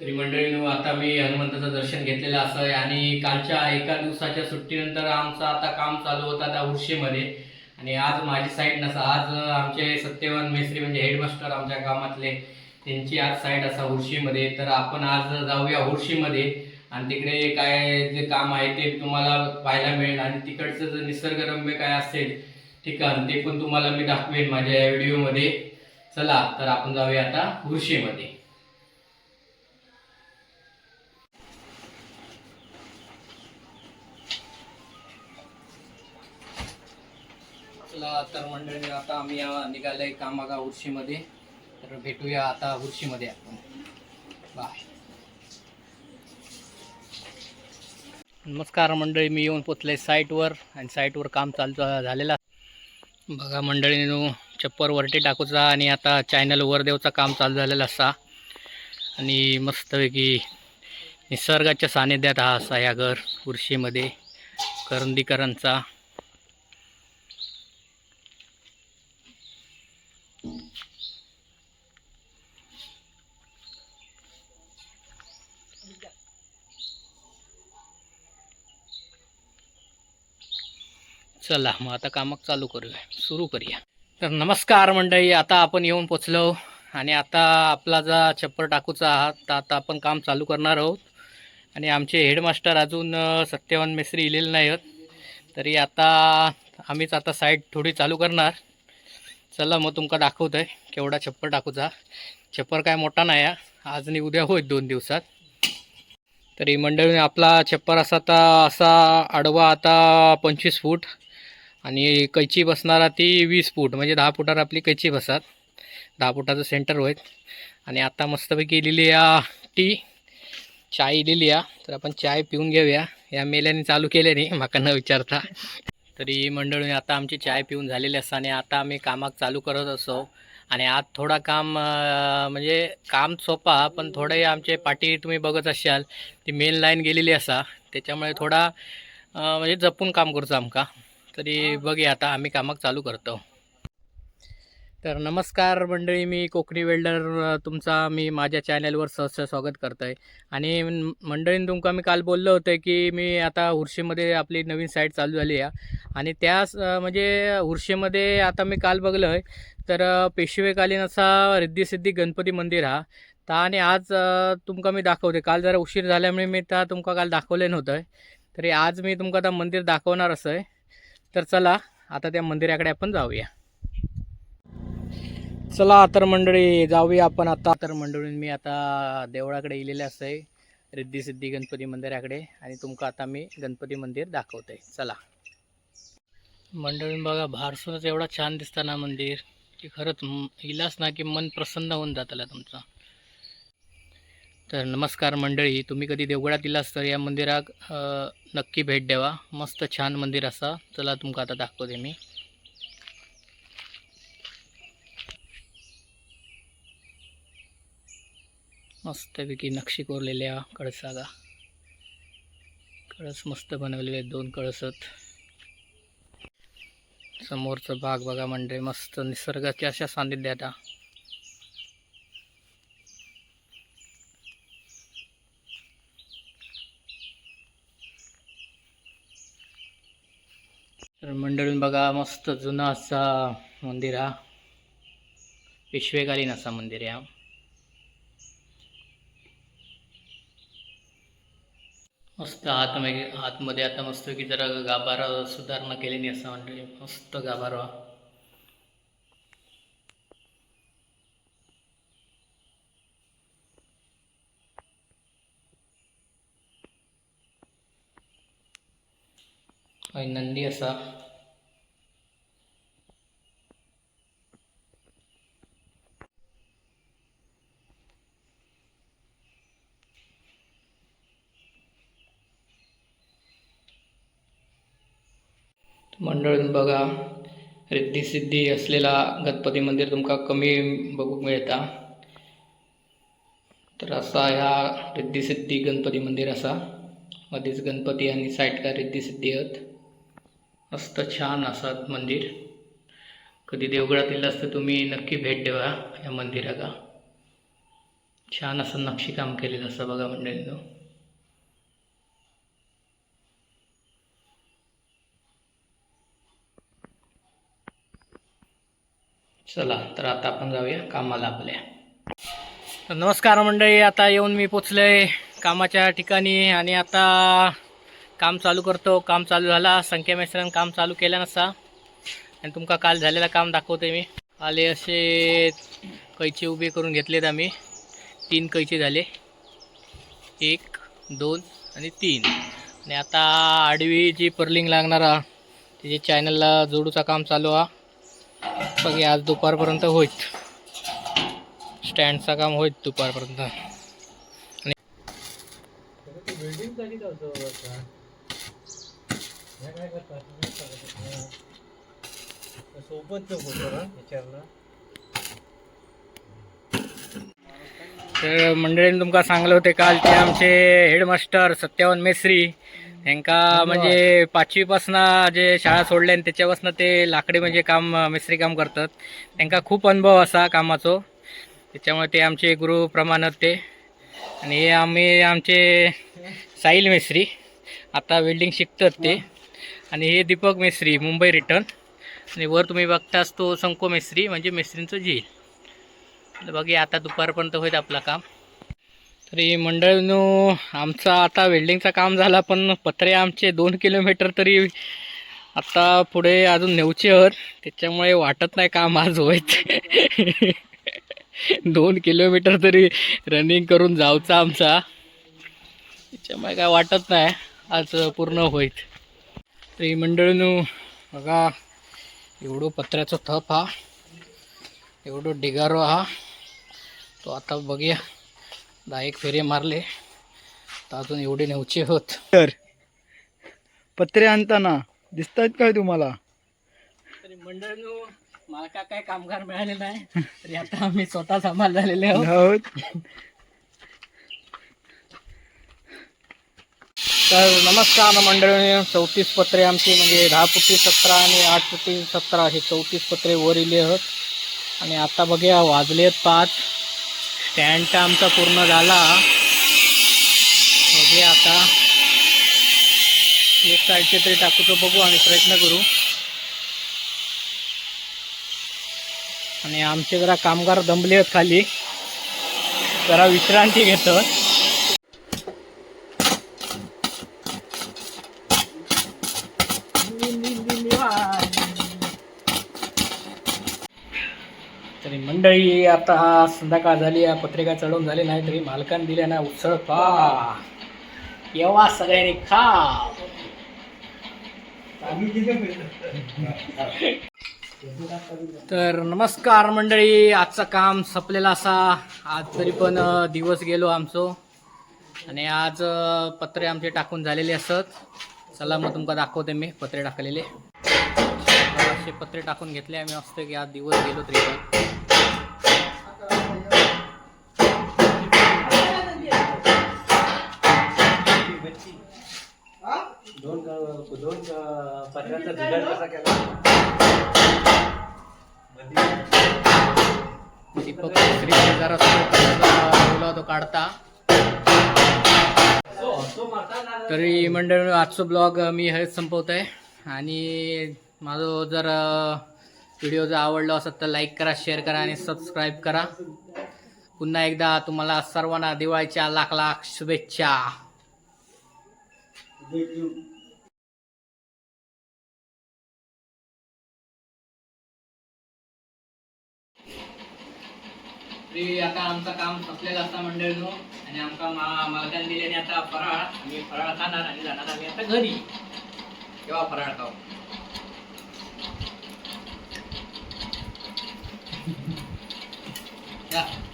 तरी मंडळीनं आता मी हनुमंताचं दर्शन घेतलेलं असं आहे आणि कालच्या एका दिवसाच्या सुट्टीनंतर आमचं आता काम चालू होतं त्या उर्शीमध्ये आणि आज माझी साईड नसा आज आमचे सत्यवान मेस्त्री म्हणजे हेडमास्टर आमच्या गावातले त्यांची आज साईड असा उर्शीमध्ये तर आपण आज जाऊया उर्शीमध्ये आणि तिकडे काय जे काम आहे ते तुम्हाला पाहायला मिळेल. आणि तिकडचं जे निसर्गरम्य काय असेल ठिकाण ते पण तुम्हाला मी दाखवेन माझ्या या व्हिडिओमध्ये चला तर आपण जाऊया आता उर्शीमध्ये. चला तर मंडळी आता आम्ही निघालंय निघालोय कामागा उर्शीमध्ये. तर भेटूया आता उर्शीमध्ये आपण. बाय. नमस्कार मंडळी मी येऊन पोचले साईटवर आणि साईटवर काम चालू झालेलं बघा मंडळीनो चप्पर वरती टाकूचा आणि आता चॅनल वरदेवचा काम चालू झालेलं असा. आणि मस्तपैकी निसर्गाच्या सानिध्यात हा असा या घर उर्शीमध्ये करंदीकरांचा. चला मग आता कामक चालू करूया. सुरू करूया. तर नमस्कार मंडळी आता आपण येऊन पोचलो आणि आता आपला जा छप्पर टाकूचा आहात तर आता आपण काम चालू करणार आहोत. आणि आमचे हेडमास्टर अजून सत्यवान मिस्त्री इलेले नाही आहेत तरी आता आम्हीच आता साईड थोडी चालू करणार. चला मग तुमका दाखवतोय केवढा छप्पर टाकूचा. छप्पर काय मोठा नाही आहे आज आणि उद्या होईल दोन दिवसात. तरी मंडळीने आपला छप्पर असा आता असा आडवा आता पंचवीस फूट. आणि कैची बसणारा ती वीस फूट म्हणजे दहा फुटावर आपली कैची बसतात. दहा फुटाचं सेंटर होईल आणि आता मस्तपैकी इलेली या टी चाय इलेली या. तर आपण चाय पिऊन घेऊया. या मेल्याने चालू केल्याने माका न विचारता. तरी मंडळीने आता आमची चाय पिऊन झालेली असता आणि आता आम्ही कामाक चालू करत असो. आणि आज थोडा काम म्हणजे काम सोपा पण थोडे आमचे पाठी तुम्ही बघत असाल ती मेन लाईन गेलेली असा. त्याच्यामुळे थोडा म्हणजे जपून काम करतो आमका. तरी बघूया आता आम्ही कामाक चालू करतो. तर नमस्कार मंडळी मी कोकणी वेल्डर तुमचा मी माझ्या चॅनलवर सहर्ष स्वागत करतो आहे आणि मंडळीने तुमका मी काल बोललो होतं की मी आता उर्शीमध्ये आपली नवीन साईट चालू झाली आहे. आणि त्याच अं, म्हणजे उर्शीमध्ये आता मी काल बघलं आहे तर पेशवेकालीन असा रिद्धी गणपती मंदिर हा. तर आणि आज तुमका मी दाखवते काल जरा उशीर झाल्यामुळे मी त्या तुमका काल दाखवले नव्हतं तरी आज मी तुमका आता मंदिर दाखवणार असं आहे तर चला आता त्या मंदिराकडे आपण जाऊया. चला तर मंडळी जाऊया आपण आता. तर मंडळी मी आता देवळाकडे गेलेले असते रिद्धी सिद्धी गणपती मंदिराकडे आणि तुमका आता मी गणपती मंदिर दाखवते चला. मंडळी बघा भारसूनच एवढा छान दिसताना मंदिर की खरंच इलाच ना की मन प्रसन्न होऊन जातला तुमचं. तर नमस्कार मंडळी तुम्ही कधी देवगडात दिलास तर या मंदिराक नक्की भेट द्यावा. मस्त छान मंदिर असा. चला तुमका आता दाखवते मी. मस्तपैकी नक्षी कोरलेल्या कळसागा कळस मस्त बनवलेले आहेत दोन कळसत. समोरचा भाग बघा म्हणजे मस्त निसर्गाच्या अशा सान्निध्यात तर मंडळून बघा मस्त जुना असा मंदिर हा. पिशवेकालीन असा मंदिर या हा. मस्त आतमध्ये आतमध्ये आता मस्त की जरा गाभारा सुधारणा केलेली असा म्हणजे मस्त गाभारा. आणि नंदी असा. मंडळून बघा रिद्धी सिद्धी असलेला गणपती मंदिर तुमका कमी बघूक मिळता. तर असा ह्या रिद्धी सिद्धी गणपती मंदिर असा. मध्येच गणपती आणि साईडला रिद्धी सिद्धी आहेत. मस्त छान असा मंदिर. कधी देवगडात येलं असतं तुम्ही नक्की भेट देवा या मंदिराला. छान असं नक्षीकाम केलेलं असं बघा मंडळींनो. चला तर आता आपण जाऊया कामाला आपल्या. तर नमस्कार मंडळी आता येऊन मी पोचलोय कामाच्या ठिकाणी आणि आता काम चालू करतो काम चालू झाला संख्या मिश्रण काम चालू केलं नसा. आणि तुमका काल झालेलं काम दाखवते मी. आले असे कैचे उभे करून घेतलेत आम्ही. तीन कैचे झाले. एक दोन आणि तीन. आणि आता आडवी जी पर्लिंग लागणार आ त्याची चॅनलला जोडूचा काम चालू हा बघे आज दुपारपर्यंत होईत. स्टँडचं काम होईत दुपारपर्यंत. आणि तर मंडळीने तुमका सांगले होते काल ते आमचे हेडमास्टर सत्यावन मेसरी ह्यांका म्हणजे पाचवीपासनं जे शाळा सोडल्या आणि त्याच्यापासून ते लाकडी म्हणजे काम मिस्त्री काम करतात. त्यांका खूप अनुभव असा कामाचो. त्याच्यामुळे ते आमचे गुरु प्रमाणात ते. आणि हे आम्ही आमचे साहिल मेस्त्री आता वेल्डिंग शिकतात ते. आणि हे दीपक मेस्त्री मुंबई रिटर्न आणि वर तुम्ही बघताच तो संको मेस्त्री म्हणजे मेस्त्रींचं झील. तर आता दुपारपर्यंत होईल आपलं काम. तरी मंडळीनो आमचा आता वेल्डिंगचं काम झाला पण पत्रे आमचे दोन किलोमीटर तरी आता पुढे अजून नेऊचे हर त्याच्यामुळे वाटत नाही काम आज होईत. दोन किलोमीटर तरी रनिंग करून जाऊचा आमचा. त्याच्यामुळे काय वाटत नाही आज पूर्ण होईत. तरी मंडळीनो बघा एवढं पत्र्याचा थप हा. एवढं डिगारो हा. तो आता बघूया दहा एक फेरे मारले तर अजून एवढे नेवचे होत. तर पत्रे आणताना दिसतात काय तुम्हाला? तरी मंडळीनो मला का काय कामगार मिळाले नाही तरी आता आम्ही स्वतः सांभाळ झालेले आहोत. तर नमस्कार मंडळी चौतीस पत्रे आमची म्हणजे दहा फुटी सतरा आणि आठ फुटी सतरा हे चौतीस पत्रे वर इले आहेत आणि आता बघूया आहेत पाच. स्टँड आमचा पूर्ण झाला. बघूया आता. एक साईडचे तरी टाकू तो बघू आणि प्रयत्न करू. आणि आमचे जरा कामगार दमले आहेत खाली. जरा विश्रांती घेतात. मंडळी आता संध्याकाळ झाली आहे पत्रिका चढवून झाली नाही तरी मालकान दिल्या ना उसळ. पा. येवा सगळ्यांनी खा. तर नमस्कार मंडळी आजचं काम संपलेलं असा. आज तरी पण दिवस गेलो आमचो. आणि आज पत्रे आमचे टाकून झालेले असत. चला मग तुमका दाखवते मी पत्रे टाकलेले. असे पत्रे टाकून घेतले आम्ही असतो की आज दिवस गेलो तरी पण. दीपक श्री जरा बोला तो काढता तरी मंडळ आजचा ब्लॉग मी हेच संपवत आहे आणि माझं जर व्हिडिओ जर आवडला असेल तर लाईक करा शेअर करा आणि सबस्क्राईब करा. पुन्हा एकदा तुम्हाला सर्वांना दिवाळीच्या लाख लाख शुभेच्छा. तरी आता आमचं काम संपलेलं असता मंडळीनो. आणि आमका मा दिल्याने आता फराळ. आम्ही फराळ खाणार आणि जाणार आम्ही आता घरी. केव्हा फराळ खाऊ? Yeah.